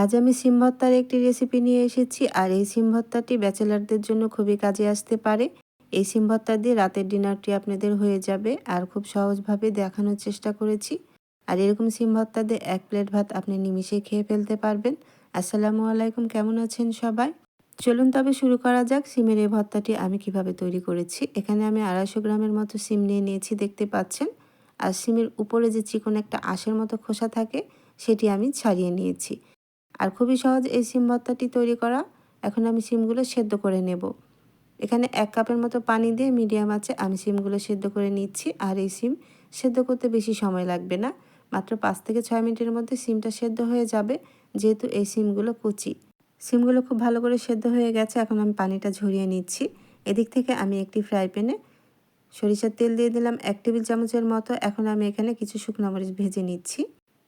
আজ আমি সিম ভর্তার একটি রেসিপি নিয়ে এসেছি, আর এই সিম ভর্তাটি ব্যাচেলারদের জন্য খুবই কাজে আসতে পারে। এই সিম ভর্তা দিয়ে রাতের ডিনারটি আপনাদের হয়ে যাবে, আর খুব সহজভাবে দেখানোর চেষ্টা করেছি। আর এরকম সিম ভর্তা দিয়ে এক প্লেট ভাত আপনি নিমিশে খেয়ে ফেলতে পারবেন। আসসালামু আলাইকুম, কেমন আছেন সবাই? চলুন তবে শুরু করা যাক, সিমের এই ভর্তাটি আমি কীভাবে তৈরি করেছি। এখানে আমি আড়াইশো গ্রামের মতো সিম নিয়ে নিয়েছি, দেখতে পাচ্ছেন। আর সিমের উপরে যে চিকন একটা আঁশের মতো খোসা থাকে, সেটি আমি ছাড়িয়ে নিয়েছি। আর খুবই সহজ এই সিম ভর্তাটি তৈরি করা। এখন আমি সিমগুলো সেদ্ধ করে নেব। এখানে এক কাপের মতো পানি দিয়ে মিডিয়াম আছে আমি সিমগুলো সেদ্ধ করে নিচ্ছি। আর এই সিম সেদ্ধ করতে বেশি সময় লাগবে না। মাত্র পাঁচ থেকে ছয় মিনিটের মধ্যে সিমটা সেদ্ধ হয়ে যাবে, যেহেতু এই সিমগুলো কুচি। সিমগুলো খুব ভালো করে সেদ্ধ হয়ে গেছে, এখন আমি পানিটা ঝরিয়ে নিচ্ছি। এদিক থেকে আমি একটি ফ্রাই প্যানে সরিষার তেল দিয়ে দিলাম এক টেবিল চামচের মতো। এখন আমি এখানে কিছু শুকনো মরিচ ভেজে নিচ্ছি।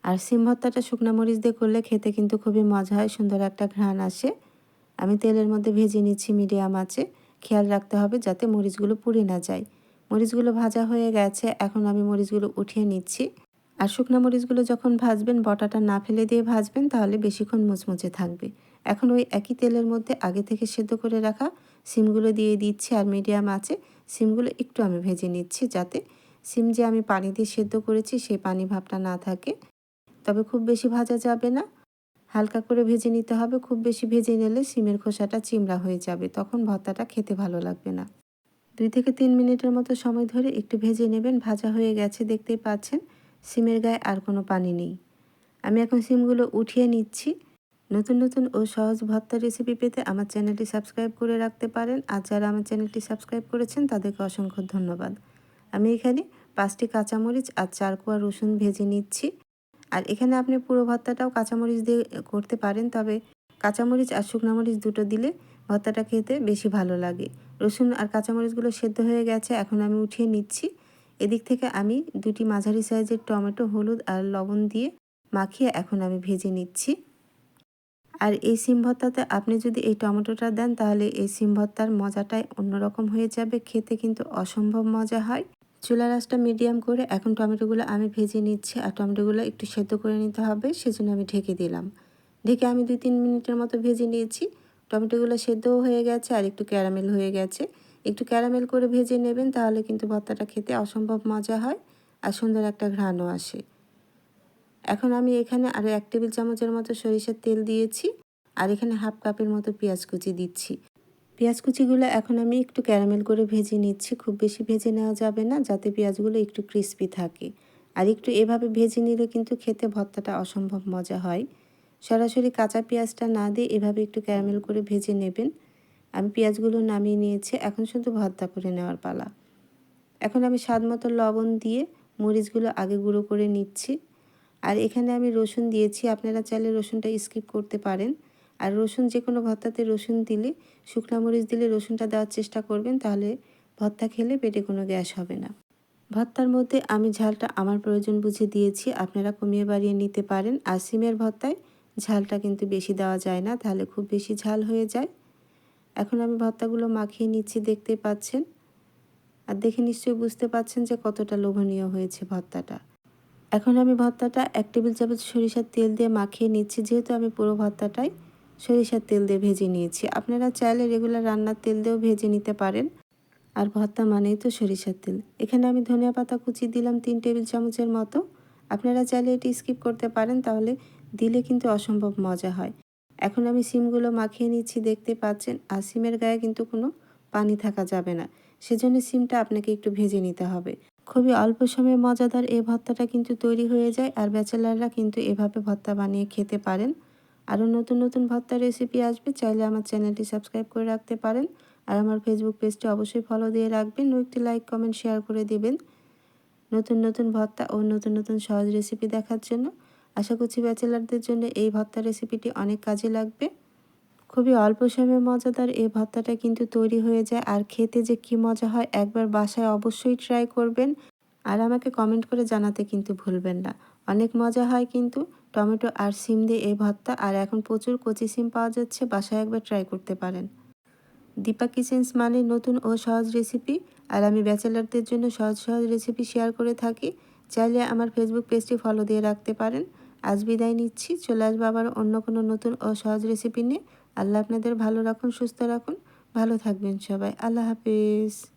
আর সিম ভর্তাটা শুকনো মরিচ দিয়ে করলে খেতে কিন্তু খুবই মজা হয়, সুন্দর একটা ঘ্রাণ আসে। আমি তেলের মধ্যে ভেজে নিচ্ছি মিডিয়াম আছে খেয়াল রাখতে হবে যাতে মরিচগুলো পুড়ে না যায়। মরিচগুলো ভাজা হয়ে গেছে, এখন আমি মরিচগুলো উঠিয়ে নিচ্ছি। আর শুকনো মরিচগুলো যখন ভাজবেন, বটাটা না ফেলে দিয়ে ভাজবেন, তাহলে বেশিক্ষণ মুচমুচে থাকবে। এখন ওই একই তেলের মধ্যে আগে থেকে সেদ্ধ করে রাখা সিমগুলো দিয়ে দিচ্ছি আর মিডিয়াম আছে সিমগুলো একটু আমি ভেজে নিচ্ছি যাতে সিম যে আমি পানি দিয়ে সেদ্ধ করেছি, সেই পানি ভাবটা না থাকে। তবে খুব বেশি ভাজা যাবে না। হালকা করে ভেজে নিতে হবে। খুব বেশি ভেজে নিলে সিমের খোসাটা চিমড়া হয়ে যাবে। তখন ভর্তাটা খেতে ভালো লাগবে না। দুই থেকে তিন মিনিটের মতো সময় ধরে একটু ভেজে নেবেন। ভাজা হয়ে গেছে, দেখতেই পাচ্ছেন সিমের গায়ে আর কোনো পানি নেই। আমি এখন সিমগুলো উঠিয়ে নিচ্ছি। নতুন নতুন ও সহজ ভর্তা রেসিপি পেতে আমার চ্যানেলটি সাবস্ক্রাইব করে রাখতে পারেন। আর যারা আমার চ্যানেলটি সাবস্ক্রাইব করেছেন, তাদেরকে অসংখ্য ধন্যবাদ। আমি এখানে পাঁচটি কাঁচামরিচ আর চার কোয়া রসুন ভেজে নিচ্ছি। আর এখানে আপনি পুরো ভর্তাটাও কাঁচামরিচ দিয়ে করতে পারেন, তবে কাঁচামরিচ আর শুকনো মরিচ দুটো দিলে ভর্তাটা খেতে বেশি ভালো লাগে। রসুন আর কাঁচামরিচগুলো সেদ্ধ হয়ে গেছে, এখন আমি উঠিয়ে নিচ্ছি। এদিক থেকে আমি দুটি মাঝারি সাইজের টমেটো, হলুদ আর লবণ দিয়ে মাখিয়ে এখন আমি ভেজে নিচ্ছি। আর এই সিম ভর্তাতে আপনি যদি এই টমেটোটা দেন, তাহলে এই সিম ভর্তার মজাটাই অন্যরকম হয়ে যাবে। খেতে কিন্তু অসম্ভব মজা হয়। চুলা রাসটা মিডিয়াম করে এখন টমেটোগুলো আমি ভেজে নিচ্ছি আর টমেটোগুলো একটু সেদ্ধ করে নিতে হবে, সেজন্য আমি ঢেকে দিলাম। ঢেকে আমি দুই তিন মিনিটের মতো ভেজে নিয়েছি। টমেটোগুলো সেদ্ধও হয়ে গেছে আর একটু ক্যারামেল হয়ে গেছে। একটু ক্যারামেল করে ভেজে নেবেন তাহলে কিন্তু ভর্তাটা খেতে অসম্ভব মজা হয় আর সুন্দর একটা ঘ্রাণও আসে। এখন আমি এখানে আরও এক টেবিল চামচের মতো সরিষার তেল দিয়েছি আর এখানে হাফ কাপের মতো পেঁয়াজ কুচি দিচ্ছি। পেঁয়াজ কুচিগুলো এখন আমি একটু ক্যারামেল করে ভেজে নিচ্ছি। খুব বেশি ভেজে নেওয়া যাবে না, যাতে পেঁয়াজগুলো একটু ক্রিস্পি থাকে। আর একটু এভাবে ভেজে নিলে কিন্তু খেতে ভর্তাটা অসম্ভব মজা হয়। সরাসরি কাঁচা পেঁয়াজটা না দিয়ে এভাবে একটু ক্যারামেল করে ভেজে নেবেন। আমি পেঁয়াজগুলো নামিয়ে নিয়েছি, এখন শুধু ভর্তা করে নেওয়ার পালা। এখন আমি স্বাদ মতো লবণ দিয়ে মরিচগুলো আগে গুঁড়ো করে নিচ্ছি। আর এখানে আমি রসুন দিয়েছি, আপনারা চাইলে রসুনটা স্কিপ করতে পারেন। আর রসুন যে কোনো ভর্তাতে রসুন দিলে, শুকনো মরিচ দিলে রসুনটা দেওয়ার চেষ্টা করবেন, তাহলে ভর্তা খেলে পেটে কোনো গ্যাস হবে না। ভর্তার মধ্যে আমি ঝালটা আমার প্রয়োজন বুঝে দিয়েছি, আপনারা কমিয়ে বাড়িয়ে নিতে পারেন। আর সিমের ভর্তায় ঝালটা কিন্তু বেশি দেওয়া যায় না, তাহলে খুব বেশি ঝাল হয়ে যায়। এখন আমি ভর্তাগুলো মাখিয়ে নিচ্ছি, দেখতে পাচ্ছেন? আর দেখে নিশ্চয়ই বুঝতে পাচ্ছেন যে কতটা লোভনীয় হয়েছে ভর্তাটা। এখন আমি ভর্তাটা এক টেবিল চামচ সরিষার তেল দিয়ে মাখিয়ে নিচ্ছি, যেহেতু আমি পুরো ভর্তাটাই সরিষার তেল দিয়ে ভেজে নিয়েছি। আপনারা চাইলে রেগুলার রান্নার তেল দিয়েও ভেজে নিতে পারেন। আর ভর্তা মানেই তো সরিষার তেল। এখানে আমি ধনিয়া পাতা কুচি দিলাম তিন টেবিল চামচের মতো। আপনারা চাইলে এটি স্কিপ করতে পারেন, তাহলে দিলে কিন্তু অসম্ভব মজা হয়। এখন আমি সিমগুলো মাখিয়ে নিচ্ছি, দেখতে পাচ্ছেন। আর সিমের গায়ে কিন্তু কোনো পানি থাকা যাবে না। সেজন্য সিমটা আপনাকে একটু ভেজে নিতে হবে। খুবই অল্প সময়ে মজাদার এই ভর্তাটা কিন্তু তৈরি হয়ে যায়, আর ব্যাচেলাররা কিন্তু এভাবে ভর্তা বানিয়ে খেতে পারেন। আরও নতুন নতুন ভর্তা রেসিপি আসবে, চাইলে আমার চ্যানেলটি সাবস্ক্রাইব করে রাখতে পারেন। আর আমার ফেসবুক পেজটি অবশ্যই ফলো দিয়ে রাখবেন ও একটি লাইক কমেন্ট শেয়ার করে দিবেন। নতুন নতুন ভর্তা ও নতুন নতুন সহজ রেসিপি দেখার জন্য। আশা করছি ব্যাচেলারদের জন্য এই ভর্তা রেসিপিটি অনেক কাজে লাগবে। খুবই অল্প সময়ে মজাদার এই ভর্তাটা কিন্তু তৈরি হয়ে যায়। আর খেতে যে কি মজা হয় একবার বাসায় অবশ্যই ট্রাই করবেন। আর আমাকে কমেন্ট করে জানাতে কিন্তু ভুলবেন না। অনেক মজা হয় কিন্তু। টমেটো আর সিম দিয়ে এই ভর্তা আর এখন প্রচুর কচি সিম পাওয়া যাচ্ছে, বাসায় একবার ট্রাই করতে পারেন। দীপা কিচেন্স মানে নতুন ও সহজ রেসিপি আর আমি ব্যাচেলারদের জন্য সহজ সহজ রেসিপি শেয়ার করে থাকি। চাইলে আমার ফেসবুক পেজটি ফলো দিয়ে রাখতে পারেন। আজ বিদায় নিচ্ছি, চলে আসব আবার অন্য কোনো নতুন ও সহজ রেসিপি নিয়ে। আল্লাহ আপনাদের ভালো রাখুন, সুস্থ রাখুন। ভালো থাকবেন সবাই, আল্লাহ হাফিজ।